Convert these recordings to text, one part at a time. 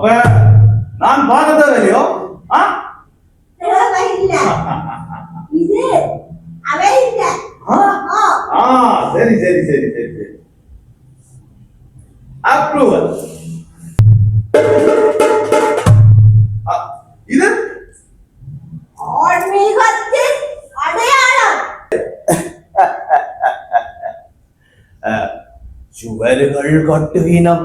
அப்ப நான் பார்த்ததோ இல்லையோ? சரி சரி சரி சரி சரி. அப்ரூவல் இது? ஆன்மீகத்தின் சுவர்கள் கட்டுகினம்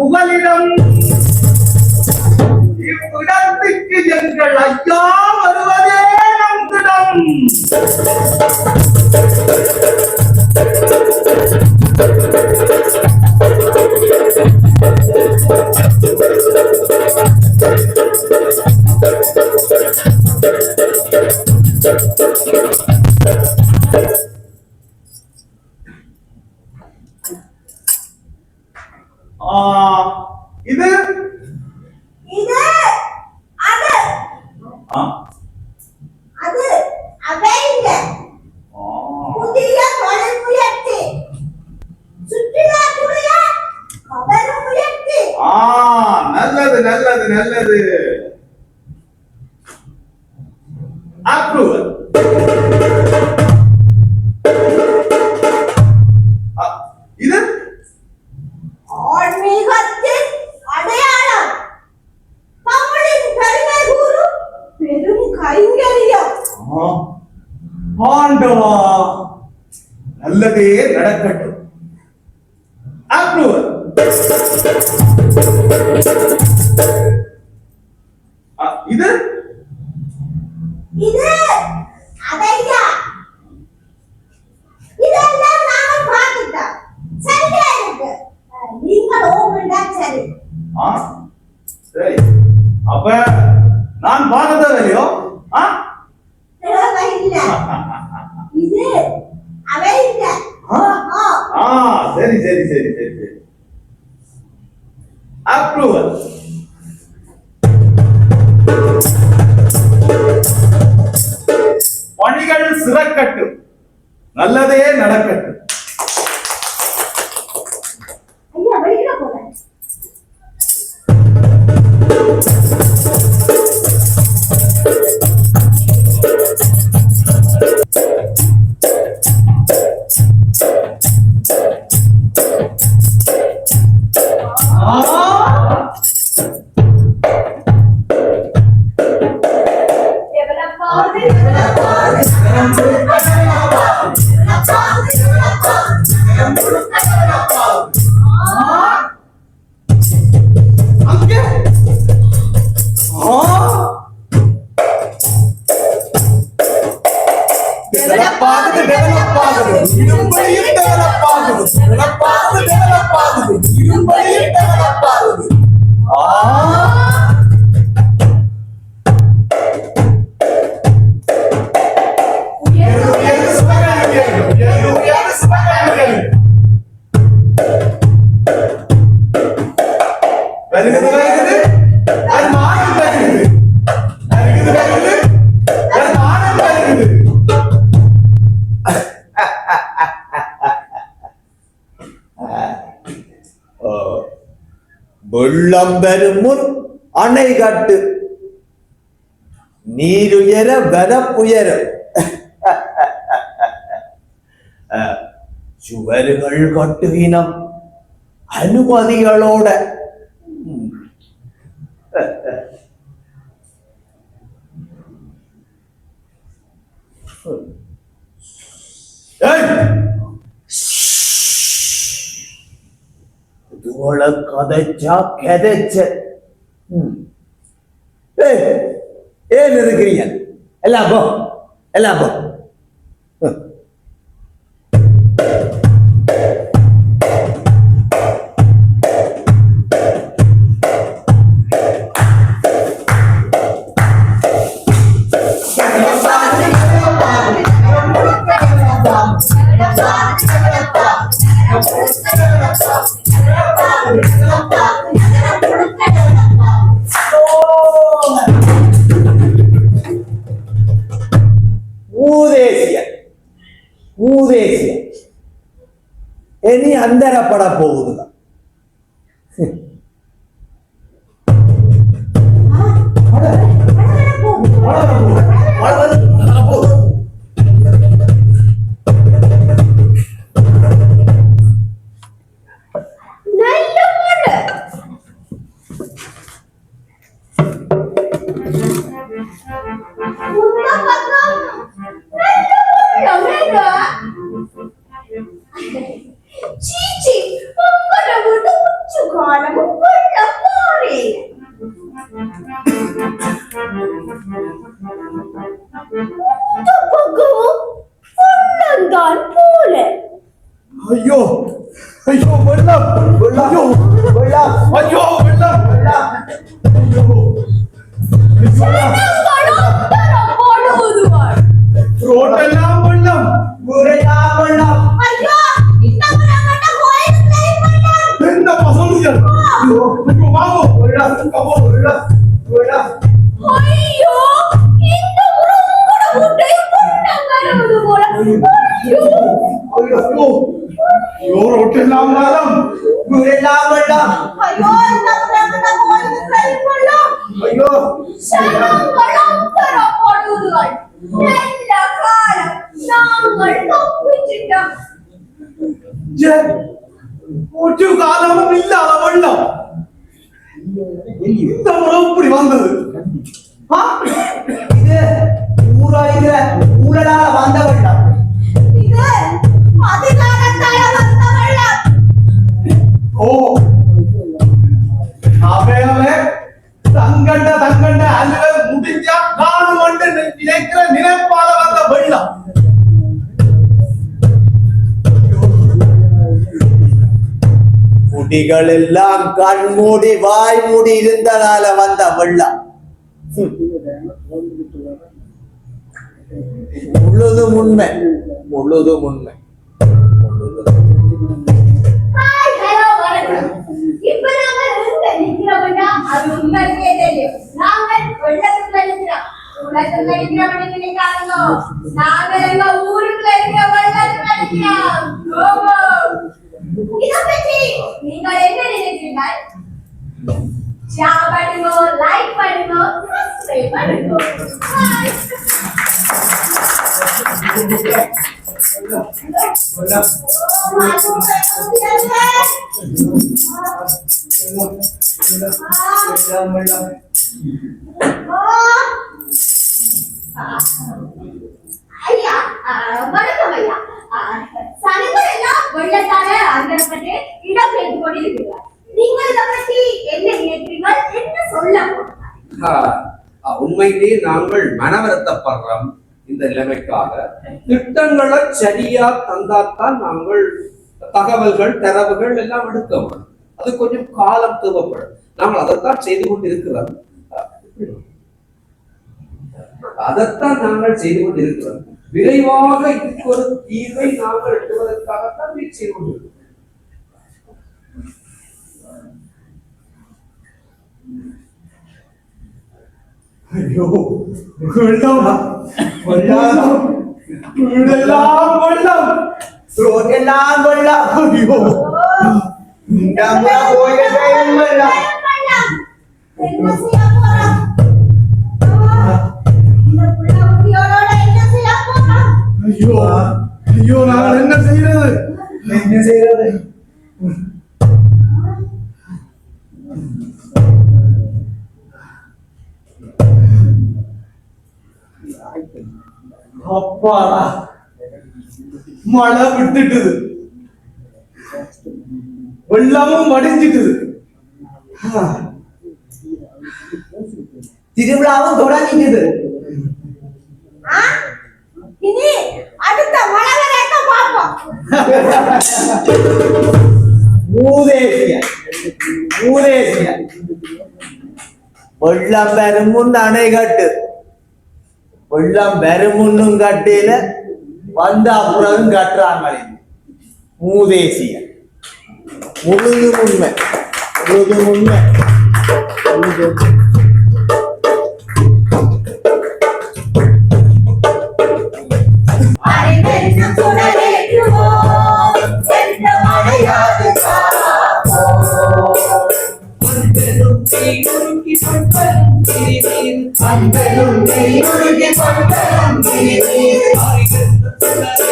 புகலிடம் இவ்விடத்துக்கு எங்கள் ஐயா நல்லது நல்லது நல்லது. அப்ரூவல் இது? ஆன்மீகத்தின் அடையாளம். தமிழின் பெருமை கூறும் பெரும் கைங்கரியம். ஆண்டவா நல்லதே நடக்கட்டும். Approval. பணிகள் சிறக்கட்டும். நல்லதே நடக்கட்டும். ஐயா வெளியில போறேன் വരുന്നത് വരുന്നത് വരുന്നത് വരുന്നത് ഞാൻ നാണം വരുന്നത് வெள்ளம் வரும் முன் அணை கட்டு. நீருயர வரப்புயர சுவர்கள் கட்டுகினம் அனுமதிகளோட. ஏய்! ഉം. ഏയ്! പൊതുവാ இவளை கதைச்சா கதைச்ச ம். ஏய், ஏன் இருக்கிறீங்க எல்லாம் போ எல்லாம் போ ம். ஊதேசியன் நல்ல ஐயோ வெள்ளம் வெள்ளம் ஐயோ வெள்ளம் ஐயோ வெள்ளம் வெள்ளம் ஐயோ ஜனங்களும் தரம் போடுவதுவார் ரோட்டெல்லாம் வெள்ளம் ஊரெல்லாம் வெள்ளம் ஜே ஒரு காலமும் இல்லாத வெள்ளம் இந்த முறை இப்படி வந்தது? இது ஊராயிர ஊழலால வந்த வெள்ளம் ஓ அவையவே தங்கண்ட தங்கண்ட அலுவல் முடிஞ்சா காணும் என்று நினைக்கிற நினைப்பால வந்த வெள்ளம் குடிகள் எல்லாம் கண் மூடி வாய் மூடி இருந்ததால வந்த வெள்ளம் முழுதும் உண்மை முழுதும் உண்மை நாங்கள் ஊருக்குள்ள ஹலோ நினைக்கிறீர்கள் ஷேர் பண்ணுங்க லைக் பண்ணுங்க சப்ஸ்கிரைப் பண்ணுங்க Bye. வெள்ளம் ஓ, அது உங்களுக்கு வெள்ளம் வெள்ளம் ஐயா வணக்கம் ஐயா சனங்கள் எல்லாம் வெள்ளத்தால அந்தரப்பட்டு இடம்பெயர்ந்து கொண்டிருக்கிறார் நீங்கள் இதை உண்மையிலேயே நாங்கள் மனவருத்தப்படுறோம் இந்த நிலைமைக்காக. திட்டங்களை சரியா தந்தாத்தான் நாங்கள் தகவல்கள் தரவுகள் எல்லாம் எடுக்க முடியும். அது கொஞ்சம் காலம் தேவைப்படும். நாங்கள் அதைத்தான் செய்து கொண்டு இருக்கிறோம் அதைத்தான் நாங்கள் செய்து கொண்டு இருக்கிறோம் விரைவாக இதுக்கு ஒரு தீர்வை நாங்கள் எட்டுவதற்காகத்தான் செய்து கொண்டிருக்கிறோம். ஐயோ வெள்ளம் வெள்ளம் வீடெல்லாம் வெள்ளம் ரோடெல்லாம் வெள்ளம் ஐயோ நம்ம கோயிலே வெள்ளம் என்ன செய்ய போறோம்? ஆ, இந்த புள்ள குட்டியோட அப்பாடா. மழை விட்டுட்டுது. வெள்ளமும் வடிஞ்சிட்டுது. திருவிழாவும் தொடங்கிக்குது? இனி அடுத்த மழை வரைக்கும் பார்ப்போம். மூதேசிய மூதேசிய வெள்ளம் பெருமுன் அணை கட்டு வெள்ளம் பெருமுன்னும் கட்டில வந்த அப்புறம் கட்டுறாங்களே மூதேசிய. முழுது உண்மை. முழுது உண்மை. Thank you. அறிவென்னும் சுடரேற்றுவோம்